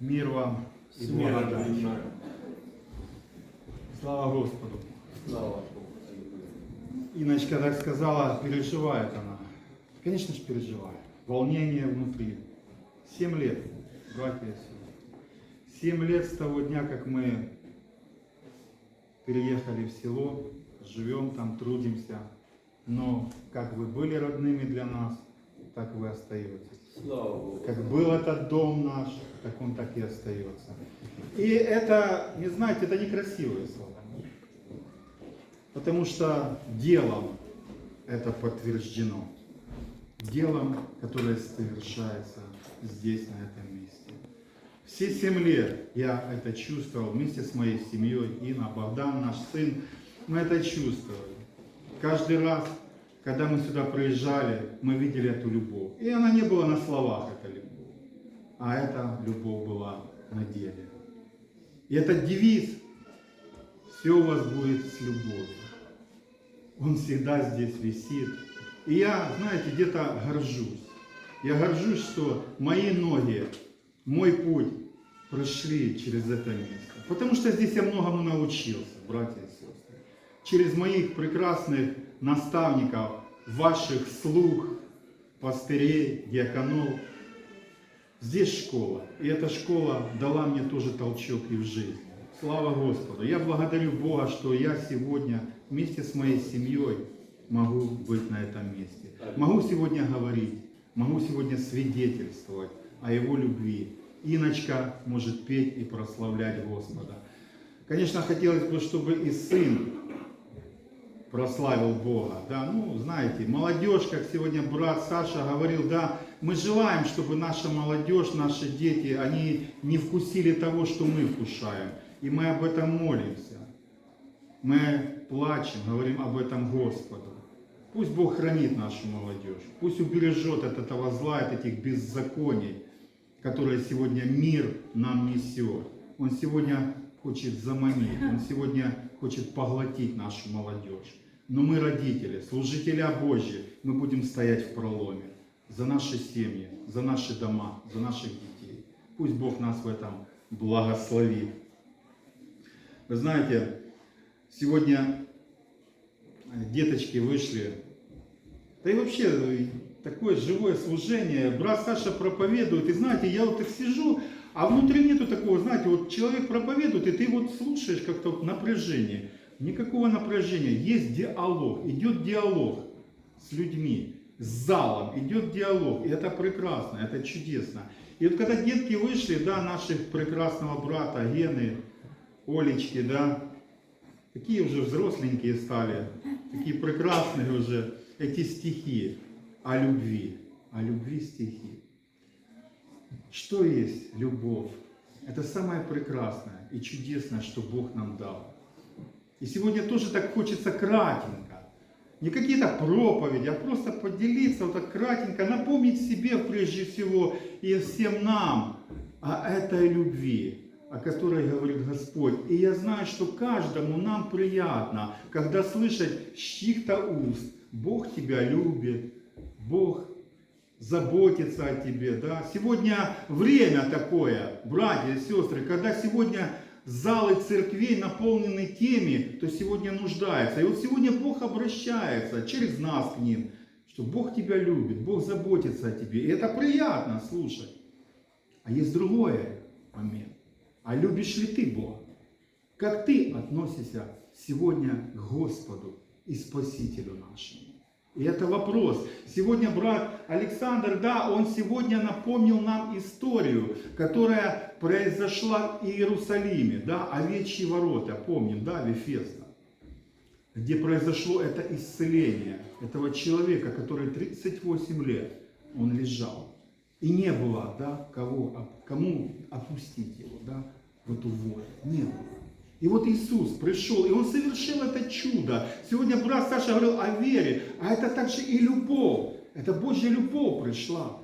Мир вам и благодать. Слава Господу. Слава Иночка так сказала, переживает она. Конечно же переживает. Волнение внутри. Семь лет, братья и. Семь лет с того дня, как мы переехали в село, живем там, трудимся. Но как вы были родными для нас, так вы остаетесь. Как был этот дом наш, так он так и остается. И это, не знаете, это некрасивые слова. Потому что делом это подтверждено. Делом, которое совершается здесь, на этом месте. Все семь лет я это чувствовал вместе с моей семьей, Инна, Богдан, наш сын. Мы это чувствовали. Каждый раз, когда мы сюда приезжали, мы видели эту любовь. И она не была на словах, эта любовь. А эта любовь была на деле. И этот девиз «Все у вас будет с любовью». Он всегда здесь висит. И я, знаете, где-то горжусь. Я горжусь, что мои ноги, мой путь прошли через это место. Потому что здесь я многому научился, братья и сестры. Через моих прекрасных наставников, ваших слуг, пастырей, диаконов. Здесь школа. И эта школа дала мне тоже толчок и в жизни. Слава Господу. Я благодарю Бога, что я сегодня вместе с моей семьей могу быть на этом месте. Могу сегодня говорить, могу сегодня свидетельствовать о Его любви. Иночка может петь и прославлять Господа. Конечно, хотелось бы, чтобы и сын прославил Бога. Да, ну, знаете, молодежь, как сегодня брат Саша говорил, да, мы желаем, чтобы наша молодежь, наши дети, они не вкусили того, что мы вкушаем. И мы об этом молимся. Мы плачем, говорим об этом Господу. Пусть Бог хранит нашу молодежь. Пусть убережет от этого зла, от этих беззаконий, которые сегодня мир нам несет. Он сегодня хочет заманить, он сегодня хочет поглотить нашу молодежь. Но мы, родители, служителя Божьи, мы будем стоять в проломе за наши семьи, за наши дома, за наших детей. Пусть Бог нас в этом благословит. Вы знаете, сегодня деточки вышли, да и вообще э, такое живое служение, брат Саша проповедует, и знаете, я вот так сижу, а внутри нету такого, знаете, вот человек проповедует, и ты вот слушаешь как-то напряжение. Никакого напряжения, есть диалог, идет диалог с людьми, с залом, идет диалог, и это прекрасно, это чудесно. И вот когда детки вышли, да, наших прекрасного брата Гены, Олечки, да, такие уже взросленькие стали, такие прекрасные уже эти стихи о любви, о любви стихи. Что есть любовь? Это самое прекрасное и чудесное, что Бог нам дал. И сегодня тоже так хочется кратенько. Не какие-то проповеди, а просто поделиться вот так кратенько, напомнить себе прежде всего и всем нам о этой любви, о которой говорит Господь. И я знаю, что каждому нам приятно, когда слышать с чьих-то уст, Бог тебя любит, Бог заботится о тебе. Да? Сегодня время такое, братья и сестры, когда сегодня залы церквей наполнены теми, кто сегодня нуждается. И вот сегодня Бог обращается через нас к ним, что Бог тебя любит, Бог заботится о тебе. И это приятно слушать. А есть другой момент. А любишь ли ты Бога? Как ты относишься сегодня к Господу и Спасителю нашему? И это вопрос. Сегодня брат Александр, да, он сегодня напомнил нам историю, которая произошла в Иерусалиме, да, овечьи ворота, помним, да, Вефеста, где произошло это исцеление этого человека, который 38 лет, он лежал. И не было, да, кого, кому опустить его, да, в эту воду. Не было. И вот Иисус пришел, и Он совершил это чудо. Сегодня брат Саша говорил о вере, а это также и любовь. Это Божья любовь пришла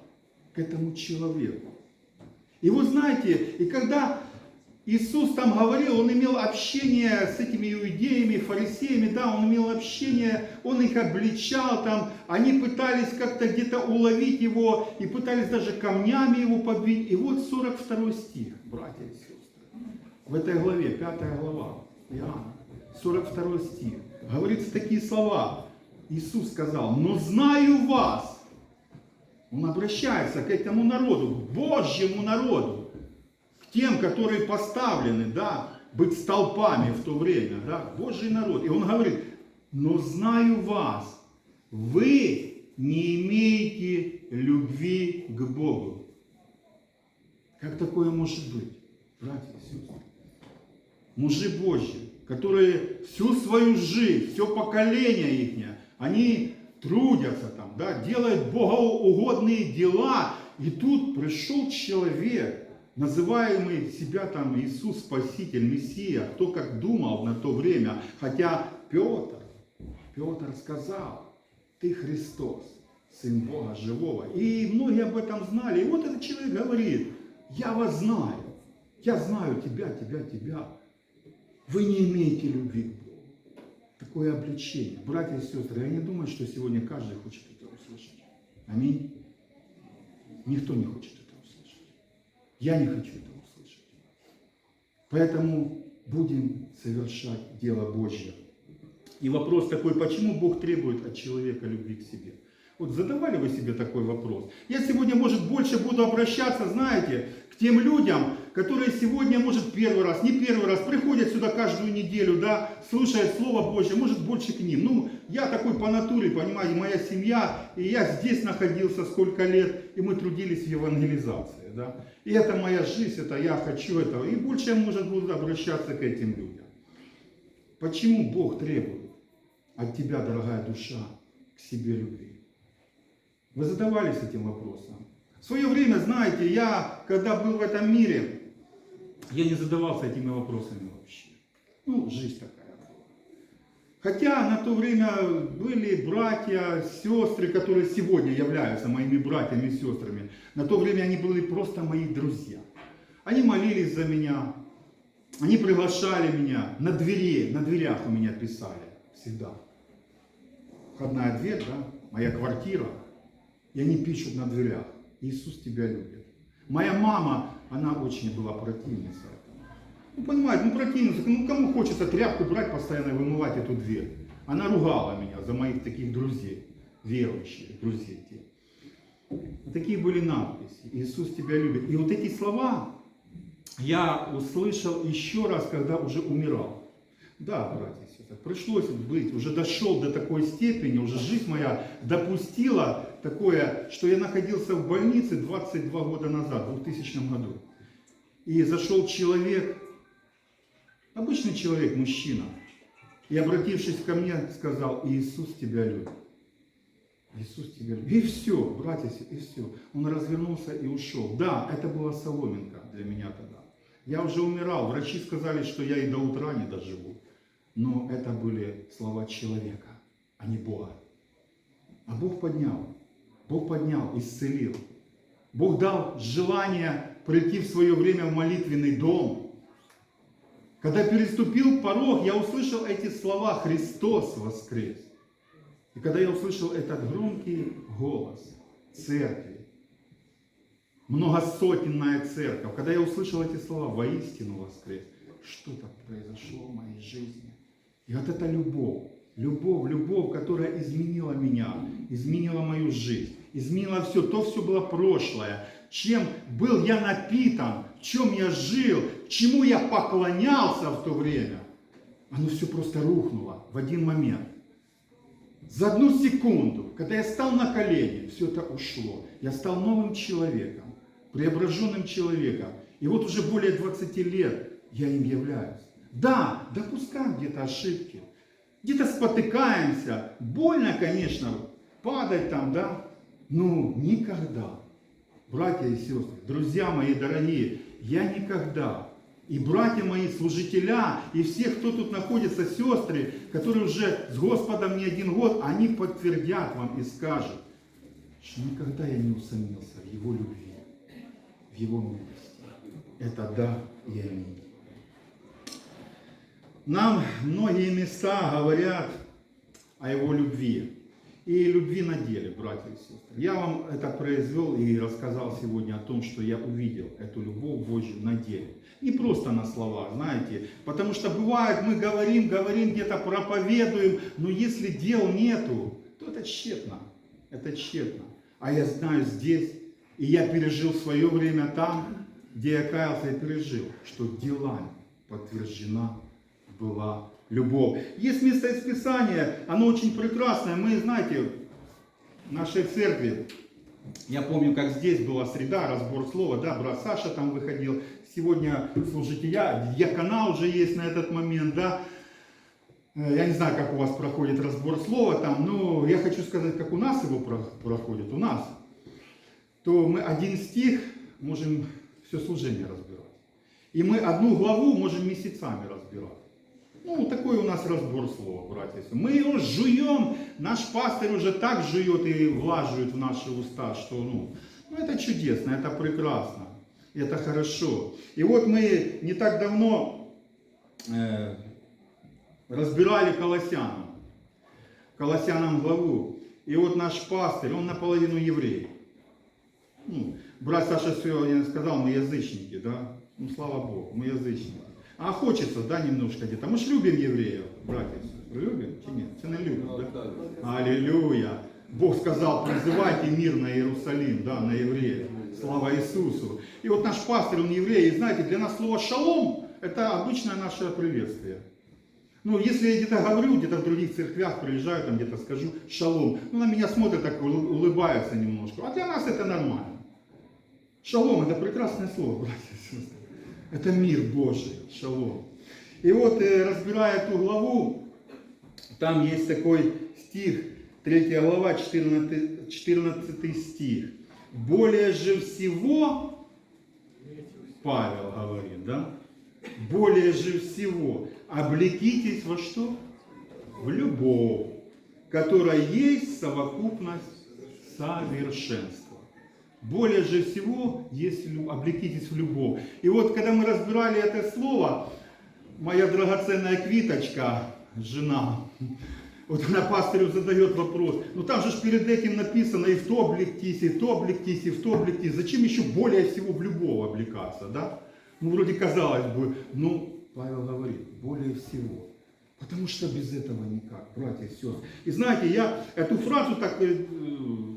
к этому человеку. И вы знаете, и когда Иисус там говорил, он имел общение с этими иудеями, фарисеями, да, он имел общение, он их обличал там, они пытались как-то где-то уловить его и пытались даже камнями его побить. И вот 42 стих, братья и сестры, в этой главе, 5 глава, Иоанна, 42 стих, говорится такие слова. Иисус сказал, но знаю вас. Он обращается к этому народу, к Божьему народу, к тем, которые поставлены, да, быть столпами в то время, да, Божий народ. И он говорит, но знаю вас, вы не имеете любви к Богу. Как такое может быть, братья и сестры? Мужи Божьи, которые всю свою жизнь, все поколение их, они трудятся там, да, делают богоугодные дела. И тут пришел человек, называемый себя там Иисус Спаситель, Мессия, кто как думал на то время. Хотя Петр, Петр сказал, ты Христос, Сын Бога Живого. И многие об этом знали. И вот этот человек говорит, я вас знаю, я знаю тебя, тебя, тебя. Вы не имеете любви к Богу. Такое обличение. Братья и сестры, я не думаю, что сегодня каждый хочет это услышать. Аминь. Никто не хочет это услышать. Я не хочу это услышать. Поэтому будем совершать дело Божье. И вопрос такой, почему Бог требует от человека любви к себе? Вот задавали вы себе такой вопрос? Я сегодня, может, больше буду обращаться, знаете, к тем людям, которые сегодня, может, первый раз, не первый раз, приходят сюда каждую неделю, да, слушая Слово Божье, может, больше к ним. Ну, я такой по натуре, понимаете, моя семья, и я здесь находился сколько лет, и мы трудились в евангелизации, да. И это моя жизнь, это я хочу этого. И больше я, может, буду обращаться к этим людям. Почему Бог требует от тебя, дорогая душа, к себе любви? Вы задавались этим вопросом? В свое время, знаете, я, когда был в этом мире, я не задавался этими вопросами вообще. Ну, жизнь такая была. Хотя на то время были братья, сестры, которые сегодня являются моими братьями и сестрами. На то время они были просто мои друзья. Они молились за меня, они приглашали меня на двери, на дверях у меня писали всегда. Входная дверь, да, моя квартира. И они пишут на дверях. Иисус тебя любит. Моя мама, она очень была противницей этому. Ну, понимаете, ну противница, ну кому хочется тряпку брать, постоянно вымывать эту дверь. Она ругала меня за моих таких друзей, верующих друзей. Такие были надписи. Иисус тебя любит. И вот эти слова я услышал еще раз, когда уже умирал. Да, братья и пришлось быть, уже дошел до такой степени, уже жизнь моя допустила такое, что я находился в больнице 22 года назад, в 2000 году. И зашел человек, обычный человек, мужчина, и обратившись ко мне, сказал, Иисус тебя любит. Иисус тебя любит. И все, братья, и все. Он развернулся и ушел. Да, это была соломинка для меня тогда. Я уже умирал. Врачи сказали, что я и до утра не доживу. Но это были слова человека, а не Бога. А Бог поднял. Бог поднял, исцелил. Бог дал желание прийти в свое время в молитвенный дом. Когда переступил порог, я услышал эти слова «Христос воскрес». И когда я услышал этот громкий голос церкви, многосотенная церковь, когда я услышал эти слова «воистину воскрес», что-то произошло в моей жизни. И вот эта любовь, любовь, любовь, которая изменила меня, изменила мою жизнь, изменила все, то все было прошлое, чем был я напитан, в чем я жил, чему я поклонялся в то время. Оно все просто рухнуло в один момент. За одну секунду, когда я стал на колени, все это ушло. Я стал новым человеком, преображенным человеком. И вот уже более 20 лет я им являюсь. Да, допускаем где-то ошибки, где-то спотыкаемся. Больно, конечно, падать там, да, но никогда, братья и сестры, друзья мои дорогие, я никогда, и братья мои, служителя, и все, кто тут находится, сестры, которые уже с Господом не один год, они подтвердят вам и скажут, что никогда я не усомнился в Его любви, в Его милости. Это да и аминь. Нам многие места говорят о его любви. И любви на деле, братья и сестры. Я вам это произвел и рассказал сегодня о том, что я увидел эту любовь Божью на деле. Не просто на словах, знаете. Потому что бывает, мы говорим, говорим, где-то проповедуем, но если дел нету, то это тщетно. Это тщетно. А я знаю здесь, и я пережил свое время там, где я каялся и пережил, что делами подтверждена была любовь. Есть место из Писания, оно очень прекрасное. Мы, знаете, в нашей церкви, я помню, как здесь была среда, разбор слова, да, брат Саша там выходил. Сегодня, слушайте, я, канал уже есть на этот момент, да. Э, Я не знаю, как у вас проходит разбор слова там, но я хочу сказать, как у нас его про- проходит, у нас. То мы один стих можем все служение разбирать. И мы одну главу можем месяцами разбирать. Ну, такой у нас разбор слова, братья. Мы его жуем, наш пастырь уже так жует и влаживает в наши уста, что, ну, ну это чудесно, это прекрасно, это хорошо. И вот мы не так давно э, разбирали Колоссянам, Колоссянам главу. И вот наш пастырь, он наполовину еврей. Ну, брат Саша сегодня сказал, мы язычники, да? Ну, слава Богу, мы язычники. А хочется, да, немножко где-то. Мы ж любим евреев, братья. Любим? Чи нет? Це любим, да? Аллилуйя. Бог сказал, призывайте мир на Иерусалим, да, на евреев. Слава Иисусу. И вот наш пастырь, он еврей, и знаете, для нас слово шалом, это обычное наше приветствие. Ну, если я где-то говорю, где-то в других церквях приезжаю, там где-то скажу шалом, ну, на меня смотрят так, улы- улыбаются немножко. А для нас это нормально. Шалом – это прекрасное слово, братья и сестры. Это мир Божий, шалом. И вот, э, разбирая эту главу, там есть такой стих, 3 глава, 14, 14 стих. Более же всего, Павел говорит, да? Более же всего, облекитесь во что? В любовь, которая есть совокупность совершенства. Более же всего, есть лю- облекитесь в любовь. И вот, когда мы разбирали это слово, моя драгоценная Квиточка, жена, вот она пастырю задает вопрос, ну там же перед этим написано и в то облектись, и в то облектись, и в то облектись. Зачем еще более всего в любовь облекаться, да? Ну вроде казалось бы, ну Павел говорит, более всего. Потому что без этого никак, братья и сестры. И знаете, я эту фразу так э, э,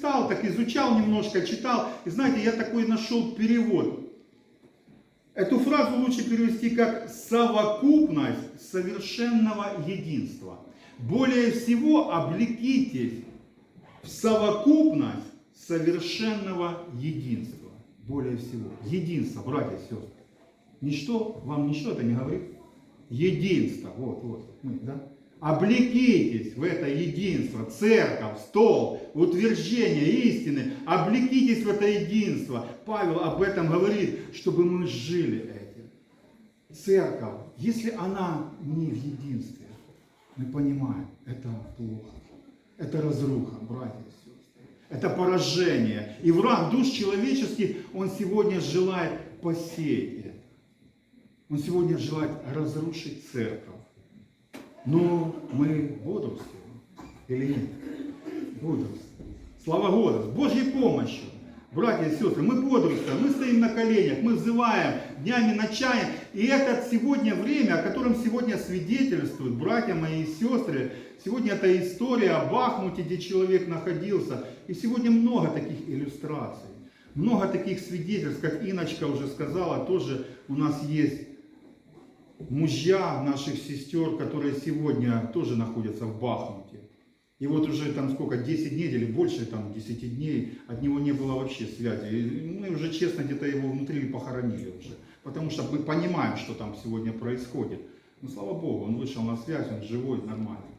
листал, так изучал немножко, читал. И знаете, я такой нашел перевод. Эту фразу лучше перевести как совокупность совершенного единства. Более всего облекитесь в совокупность совершенного единства. Более всего. Единство, братья и сестры. Ничто, вам ничто это не говорит? Единство. Вот, вот. Мы, да? Облекитесь в это единство. Церковь, стол, утверждение истины. Облекитесь в это единство. Павел об этом говорит, чтобы мы жили этим. Церковь, если она не в единстве, мы понимаем, это плохо. Это разруха, братья и сестры. Это поражение. И враг душ человеческих, он сегодня желает посеять это. Он сегодня желает разрушить церковь. Но мы бодрствуем или нет? Бодрствуем. Слава Господу. С Божьей помощью. Братья и сестры, мы бодрствуем, мы стоим на коленях, мы взываем днями, ночами. И это сегодня время, о котором сегодня свидетельствуют братья мои и сестры. Сегодня это история о Бахмуте, где человек находился. И сегодня много таких иллюстраций. Много таких свидетельств, как Иночка уже сказала, тоже у нас есть мужья наших сестер, которые сегодня тоже находятся в Бахмуте. И вот уже там сколько, 10 дней или больше там 10 дней, от него не было вообще связи. И мы уже честно где-то его внутри похоронили уже. Потому что мы понимаем, что там сегодня происходит. Но слава Богу, он вышел на связь, он живой, нормальный.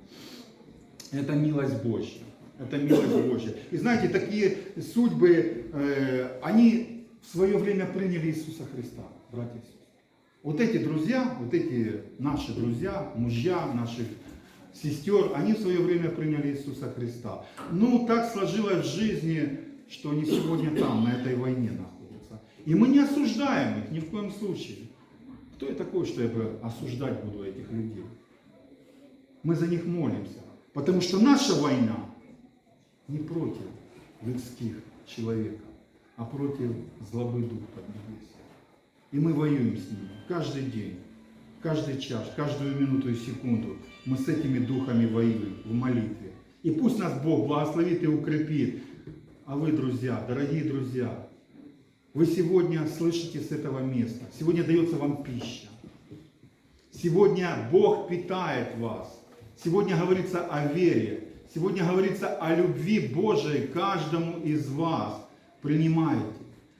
Это милость Божья. Это милость Божья. И знаете, такие судьбы, э, они в свое время приняли Иисуса Христа, братья и сестры. Вот эти друзья, вот эти наши друзья, мужья наших сестер, они в свое время приняли Иисуса Христа. Ну, так сложилось в жизни, что они сегодня там, на этой войне находятся. И мы не осуждаем их ни в коем случае. Кто я такой, что я бы осуждать буду этих людей? Мы за них молимся. Потому что наша война не против людских человеков, а против злобы дух поднебесия. И мы воюем с ними каждый день, каждый час, каждую минуту и секунду. Мы с этими духами воюем в молитве. И пусть нас Бог благословит и укрепит. А вы, друзья, дорогие друзья, вы сегодня слышите с этого места. Сегодня дается вам пища. Сегодня Бог питает вас. Сегодня говорится о вере. Сегодня говорится о любви Божией каждому из вас. Принимайте.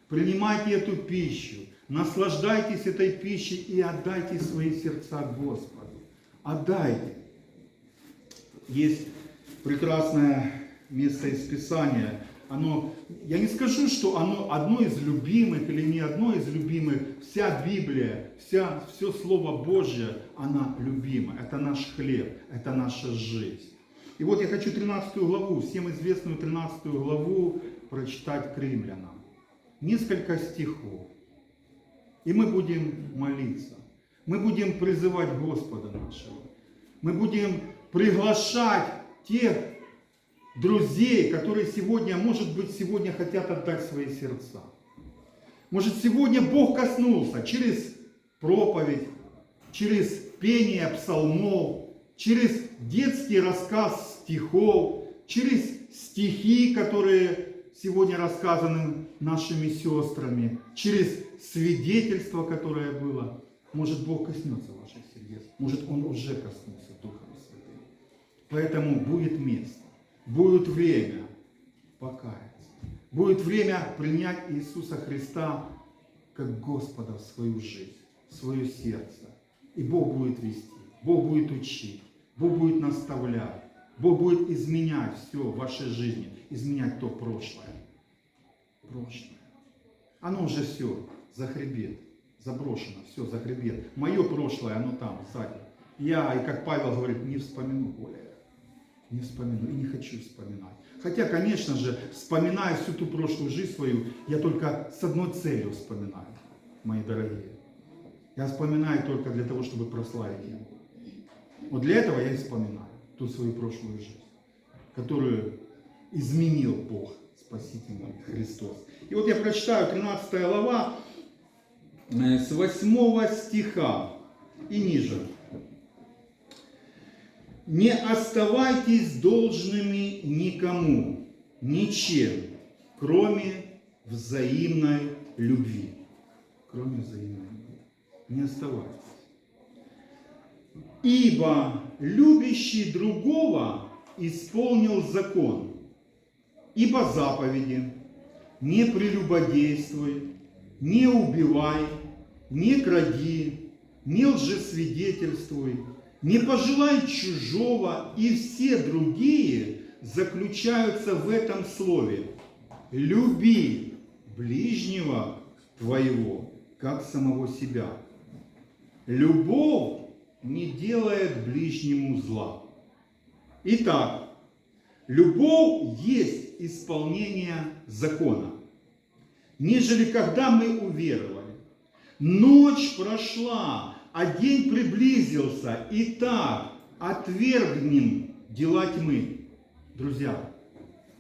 Принимайте эту пищу. Наслаждайтесь этой пищей и отдайте свои сердца Господу. Отдайте. Есть прекрасное место из Писания. Оно, я не скажу, что оно одно из любимых или не одно из любимых. Вся Библия, вся, все Слово Божье, она любима. Это наш хлеб, это наша жизнь. И вот я хочу 13 главу, всем известную 13 главу прочитать к римлянам. Несколько стихов. И мы будем молиться. Мы будем призывать Господа нашего. Мы будем приглашать тех друзей, которые сегодня, может быть, сегодня хотят отдать свои сердца. Может, сегодня Бог коснулся через проповедь, через пение псалмов, через детский рассказ стихов, через стихи, которые сегодня рассказаны нашими сестрами, через свидетельство, которое было. Может, Бог коснется ваших сердец. Может, Он уже коснулся Духом Святым. Поэтому будет место, будет время покаяться. Будет время принять Иисуса Христа как Господа в свою жизнь, в свое сердце. И Бог будет вести, Бог будет учить, Бог будет наставлять, Бог будет изменять все в вашей жизни, изменять то прошлое. Прошлое. Оно уже все за хребет, заброшено, все за хребет. Мое прошлое, оно там, сзади. Я, и как Павел говорит, не вспомину более. Не вспомину и не хочу вспоминать. Хотя, конечно же, вспоминая всю ту прошлую жизнь свою, я только с одной целью вспоминаю, мои дорогие. Я вспоминаю только для того, чтобы прославить Его. Вот для этого я и вспоминаю ту свою прошлую жизнь, которую изменил Бог, Спаситель мой, Христос. И вот я прочитаю 13 глава с 8 стиха и ниже. Не оставайтесь должными никому, ничем, кроме взаимной любви. Кроме взаимной любви. Не оставайтесь. Ибо любящий другого исполнил закон. Ибо заповеди не прелюбодействуй, не убивай, не кради, не лжесвидетельствуй, не пожелай чужого, и все другие заключаются в этом слове. Люби ближнего твоего, как самого себя. Любовь не делает ближнему зла. Итак, любовь есть исполнение закона. Нежели когда мы уверовали, ночь прошла, а день приблизился, и так отвергнем дела тьмы. Друзья,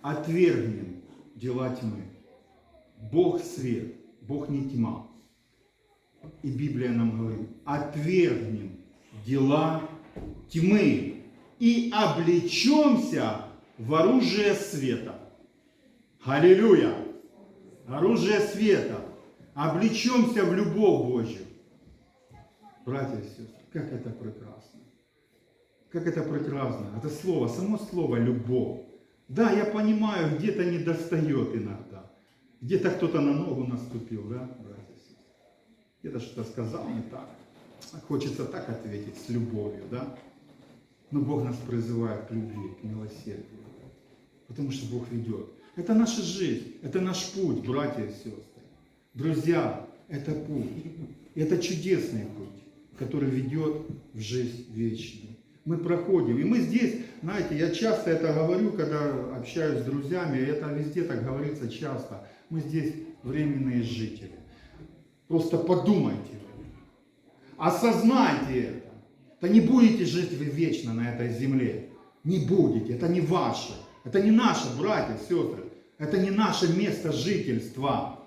отвергнем дела тьмы. Бог свет, Бог не тьма. И Библия нам говорит, отвергнем дела тьмы и облечемся в оружие света. Аллилуйя! Оружие света. Облечемся в любовь Божью. Братья и сестры, как это прекрасно. Как это прекрасно. Это слово, само слово любовь. Да, я понимаю, где-то не достает иногда. Где-то кто-то на ногу наступил, да, братья и сестры. Где-то что-то сказал не так. Хочется так ответить, с любовью, да? Но Бог нас призывает к любви, к милосердию. Потому что Бог ведет. Это наша жизнь, это наш путь, братья и сестры. Друзья, это путь. Это чудесный путь, который ведет в жизнь вечную. Мы проходим. И мы здесь, знаете, я часто это говорю, когда общаюсь с друзьями, это везде так говорится часто. Мы здесь временные жители. Просто подумайте. Осознайте это. Да не будете жить вы вечно на этой земле. Не будете. Это не ваше. Это не наше, братья, сестры. Это не наше место жительства.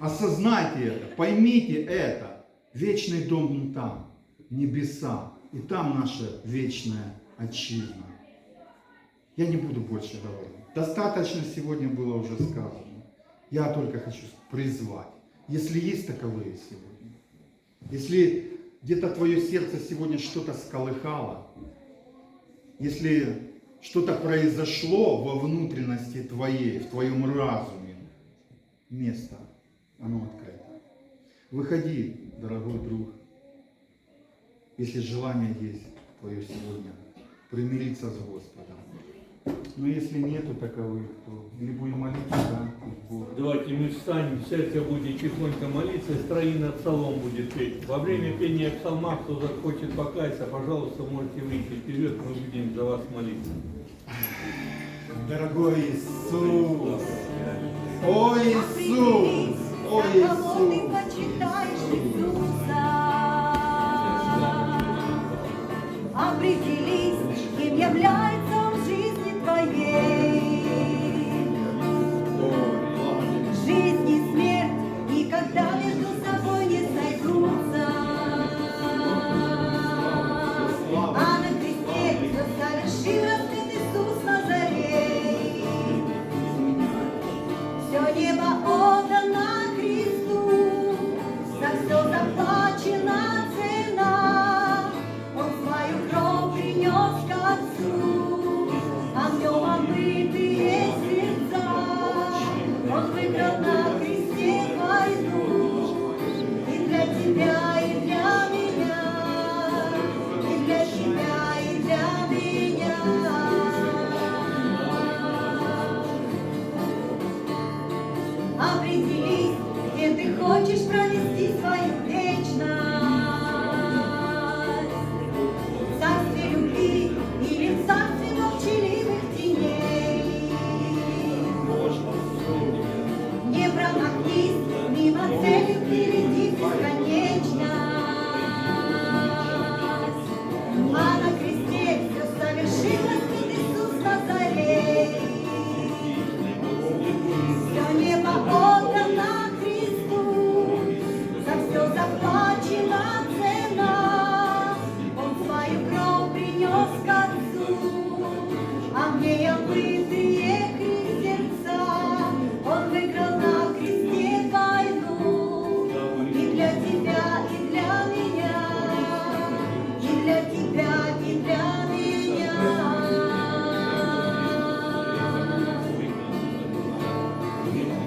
Осознайте это, поймите это. Вечный дом там, небеса, и там наша вечная отчизна. Я не буду больше говорить. Достаточно сегодня было уже сказано. Я только хочу призвать, если есть таковые сегодня, если где-то твое сердце сегодня что-то сколыхало, если что-то произошло во внутренности твоей, в твоем разуме, место оно открыто. Выходи, дорогой друг, если желание есть твое сегодня, примириться с Господом. Но если нету таковых, то или будем молиться, да, Бог. Давайте мы встанем, сердце будет тихонько молиться, и строина псалом будет петь. Во время пения псалма, кто захочет покаяться, пожалуйста, можете выйти вперед, мы будем за вас молиться. Дорогой Иисус! О, Иисус! Ой, Ісус. Thank you.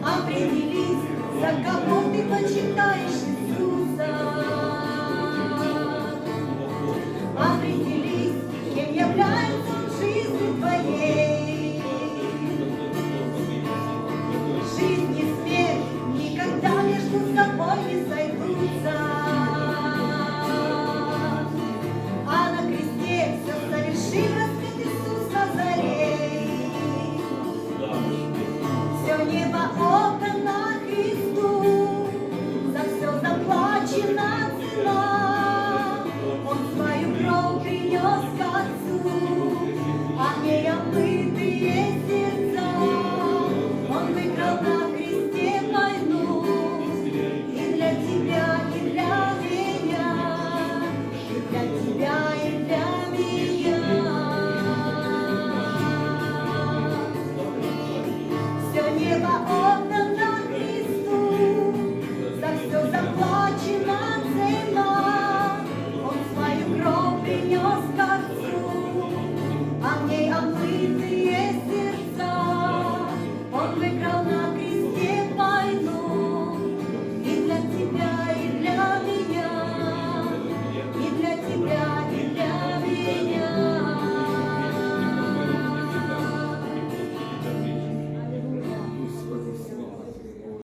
определись, за кого ты почитаешь Иисуса.